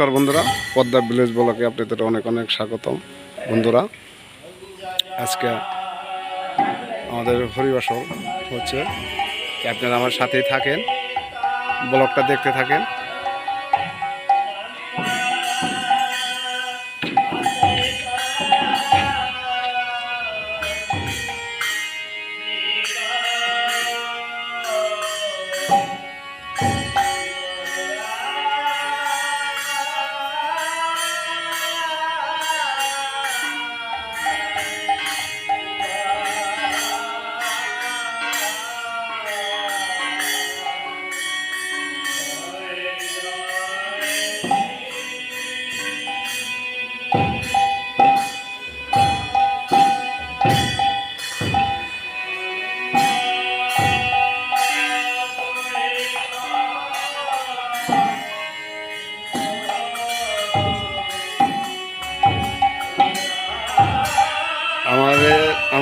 নমস্কার বন্ধুরা, পদ্মা ভিলেজ ব্লকে আপনাদের অনেক অনেক স্বাগতম। বন্ধুরা, আজকে আমাদের হরিবাসর হচ্ছে আপনারা আমার সাথেই থাকেন ব্লকটা দেখতে থাকেন।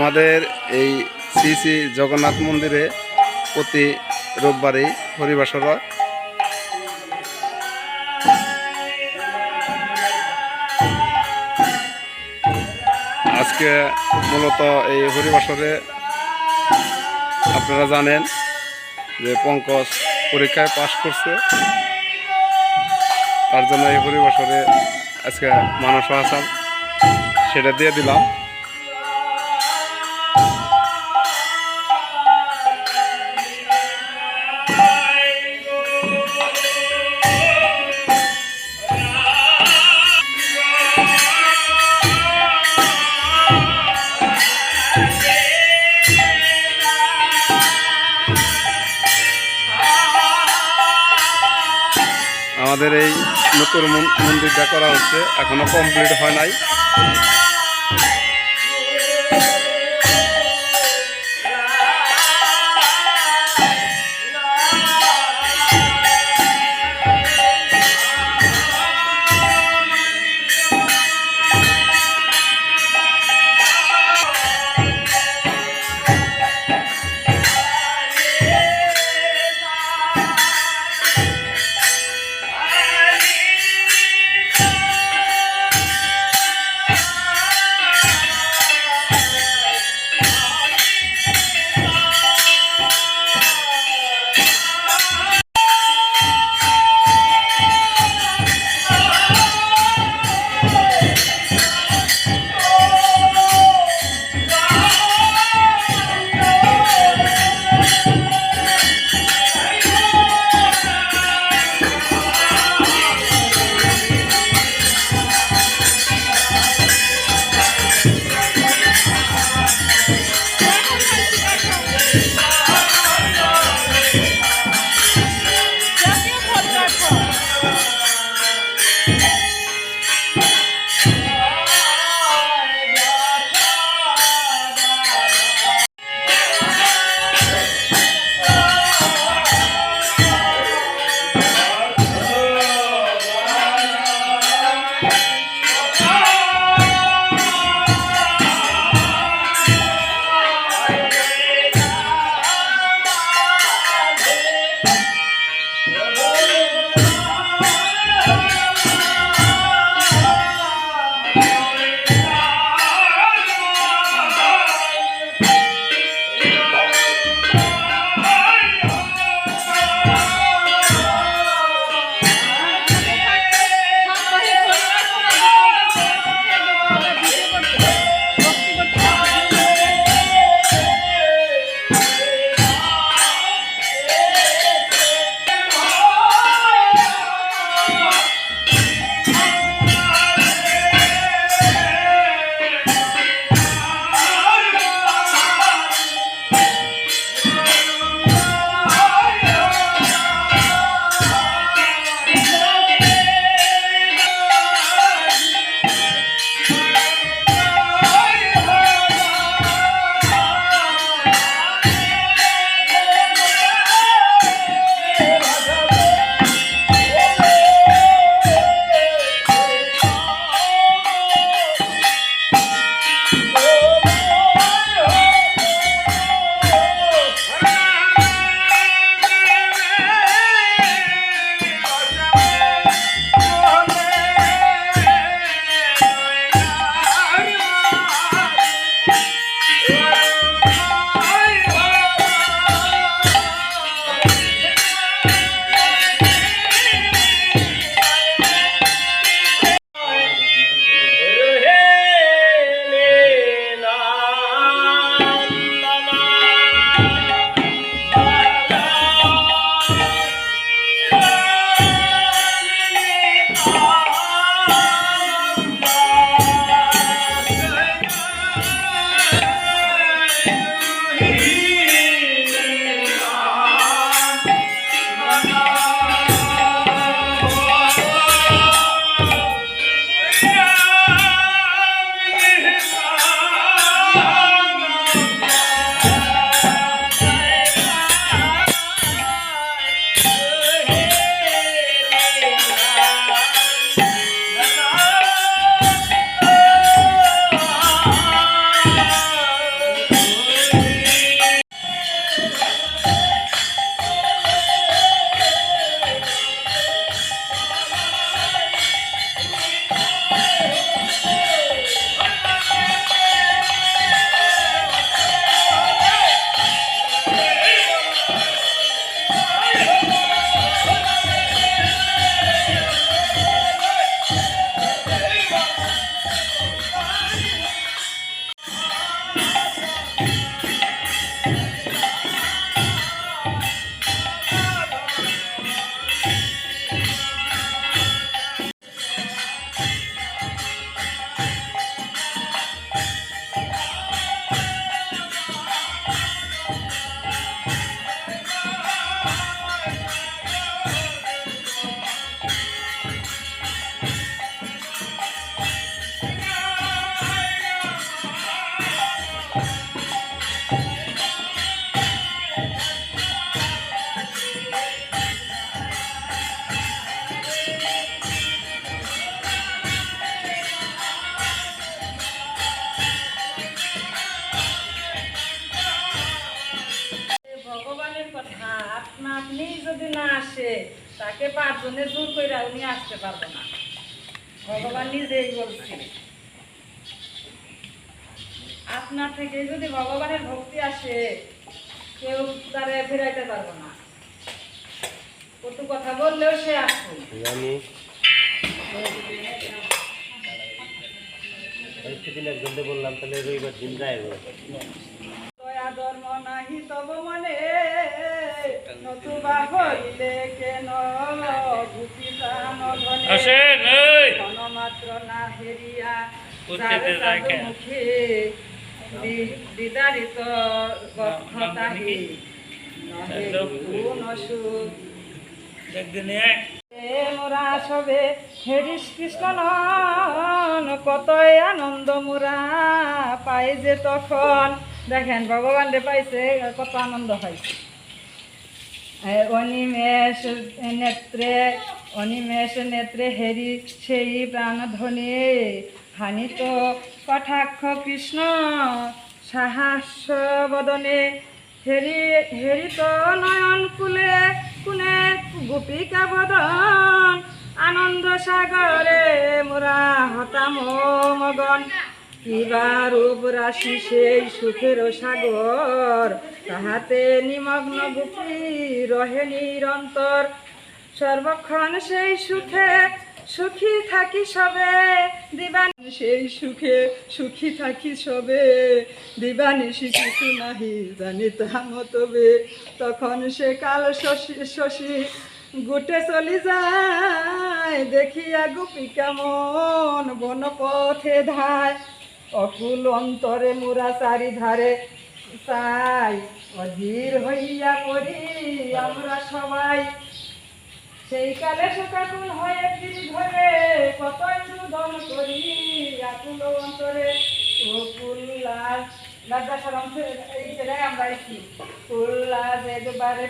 আমাদের এই শ্রী শ্রী জগন্নাথ মন্দিরে প্রতি রোববারেই হরিবাসর হয়। আজকে মূলত এই হরিবাসরে আপনারা জানেন যে পঙ্কজ পরীক্ষায় পাশ করছে তার জন্য এই হরিবাসরে আজকে মানস আসাম সেটা দিয়ে দিলাম আমাদের এই নতুন মন- মন্দিরটা করা হচ্ছে। এখনও কমপ্লিট হয় নাই। ভগবান নিজেই আপনার থেকে যদি ভগবানের ভক্তি আসে কেউ তারে ফেরাইতে পারবে না। কত কথা বললেও সে আসবে একজনকে বললাম তাহলে রবিবার দিন যাইব দয়া ধর্ম নাহি তব মনে। নতুবা হইলে কেন? মাত্র না হেরিয়া মুখে বিদারিত মোরা সবে হেরিস কৃষ্ণ কতই আনন্দ মোরা পাই যে তখন। দেখেন ভগবান রে পাইছে কত আনন্দ হয়েছে এ অনিমেষ নেত্রে অনিমেষ নেত্রে হেরি, সেই প্রাণধ্বনি। হানিত কটাক্ষ কৃষ্ণ সাহাস্য বদনে হেরি, হেরিত নয়ন কুলে কুনে গোপিকা বদন। আনন্দ সাগরে মোরা হতাম মগন। কিবা রূপ রাশি সেই সুখের সাগর, তাহাতে নিমগ্ন গোপী রহে নিরন্তর। সর্বক্ষণ সেই সুখে সুখী থাকি সবে, দিবান সেই সুখে সুখী থাকি সবে দিবানিশি কিছু নাহি জানিতাম তবে তখন সে কাল শশী শশী গুটে চলি যায়, দেখিয়া গোপী কেমন বনপথে ধায়। অকুল অন্তরে মোরা চারিধারে চাই অধীর হইয়া পড়ি আমরা সবাই। সেই কালে শোকাকুল হয়ে ফিরি ধরে কত রুদন করি আকুল অন্তরে।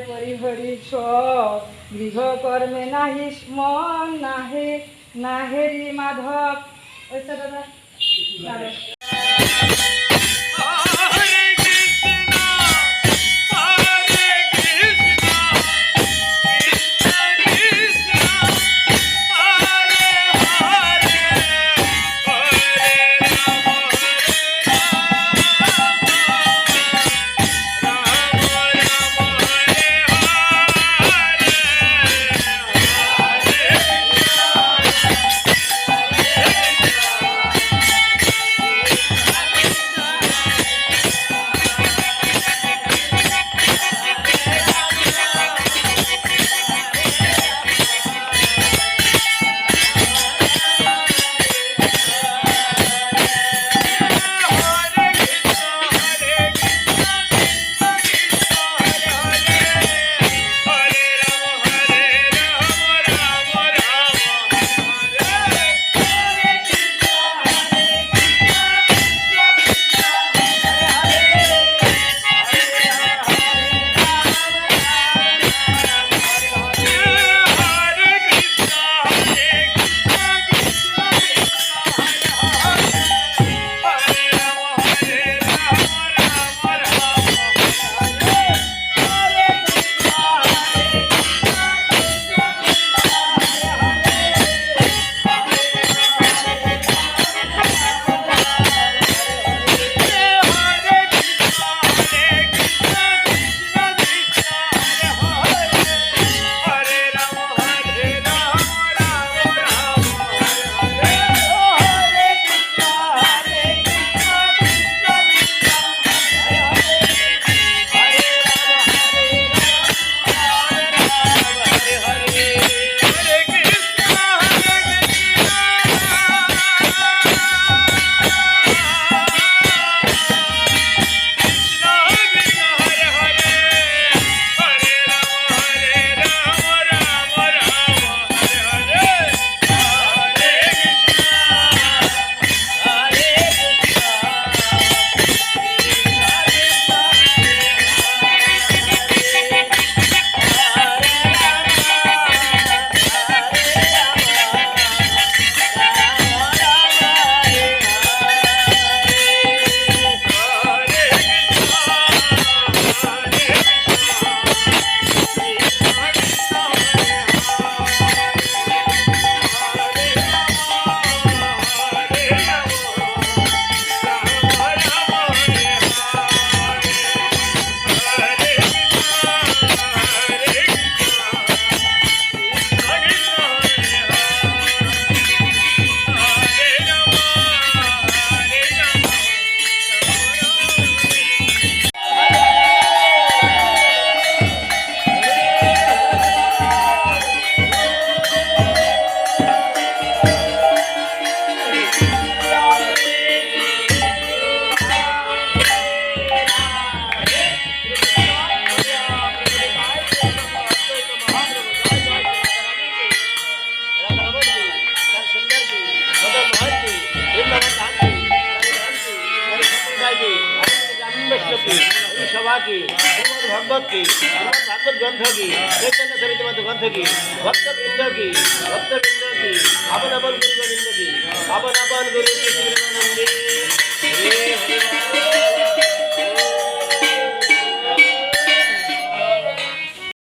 পরিহরি সব, গৃহকর্মে নাহি মন নাহে মাধব। ওই দাদা হরি কি? ভগবত কি? ভাগবত গ্রন্থ কি? চৈতন্য চরিতমত গ্রন্থ কি? ভক্তবৃন্দ কি? ভক্তবৃন্দ কি? আপন আপন গুরু গোবিন্দ কি? আপন আপন গুরু কৃষ্ণ নন্দী